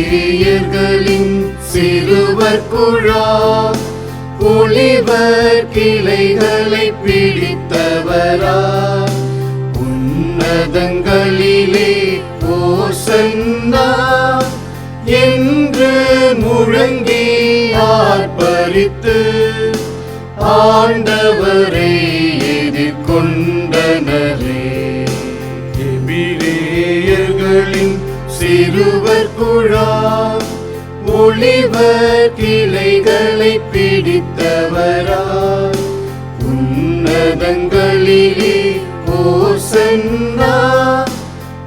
எதிரேயர்களின் சிறுவர் குழா ஒளிவர் கிளைகளை பிடித்தவரா? உன்னதங்களிலே ஓசன்னா என்று முழங்கி ஆர்ப்பரித்து ஆண்டவரே சிறுவர் குழாம். ஒளிவர் கிளைகளை பிடித்தவரா உன்னதங்களிலே ஓசன்னா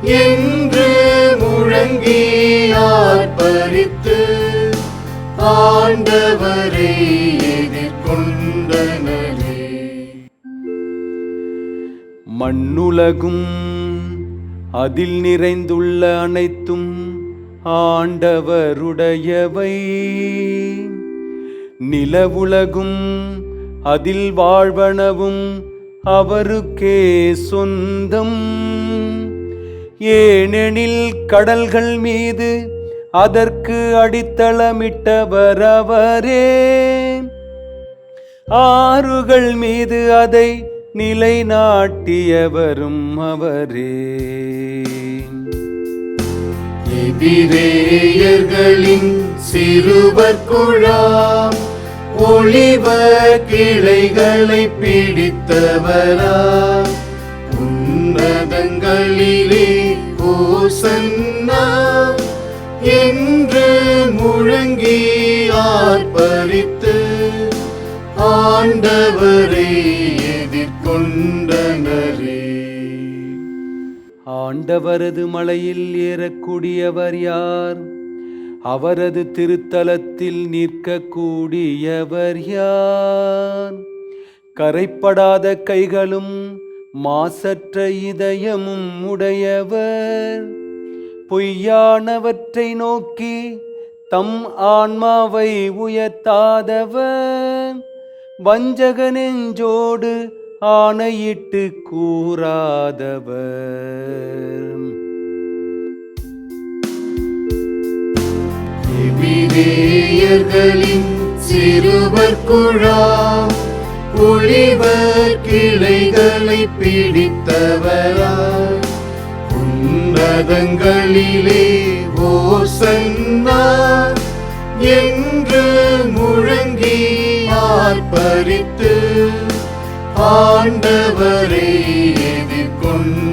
என்று முழங்கி ஆர்ப்பரித்து ஆண்டவரை எதிர்கொண்டனரே. மண்ணுலகும் அதில் நிறைந்துள்ள அனைத்தும் ஆண்டவருடையவை. நிலவுலகும் அதில் வாழ்வனவும் அவருக்கே சொந்தம். ஏனெனில் கடல்கள் மீது அதற்கு அடித்தளமிட்டவர் அவரே ஆறுகள் மீது அதை நிலைநாட்டியவரும் அவரே. எதிரேயர்களின் சிறுவர் குழாம் ஒளிவ கிளைகளை பிடித்தவரா. உன்னதங்களிலே ஓசன்னா என்று முழங்கி ஆர்ப்பரித்து ஆண்டவரே எதிர்கொண்டனரே ஆண்டவரது மலையில் ஏறக்கூடியவர் யார்? அவரது திருத்தலத்தில் நிற்கக்கூடியவர் யார்? கரைப்படாத கைகளும் மாசற்ற இதயமும் உடையவர். பொய்யானவற்றை நோக்கி தம் ஆன்மாவை உயர்த்தாதவர். வஞ்சக நெஞ்சோடு ஆணையிட்டு கூறாதவர். எபிரேயர்களின் சிறுவர் குழா புலிவர் கிளைகளை பிடித்தவரா. உன்னதங்களிலே ஓ சன்னார் என்று முழங்கி ஆர்ப்பரித்து ஆண்டவரை எதிர்கொண்டு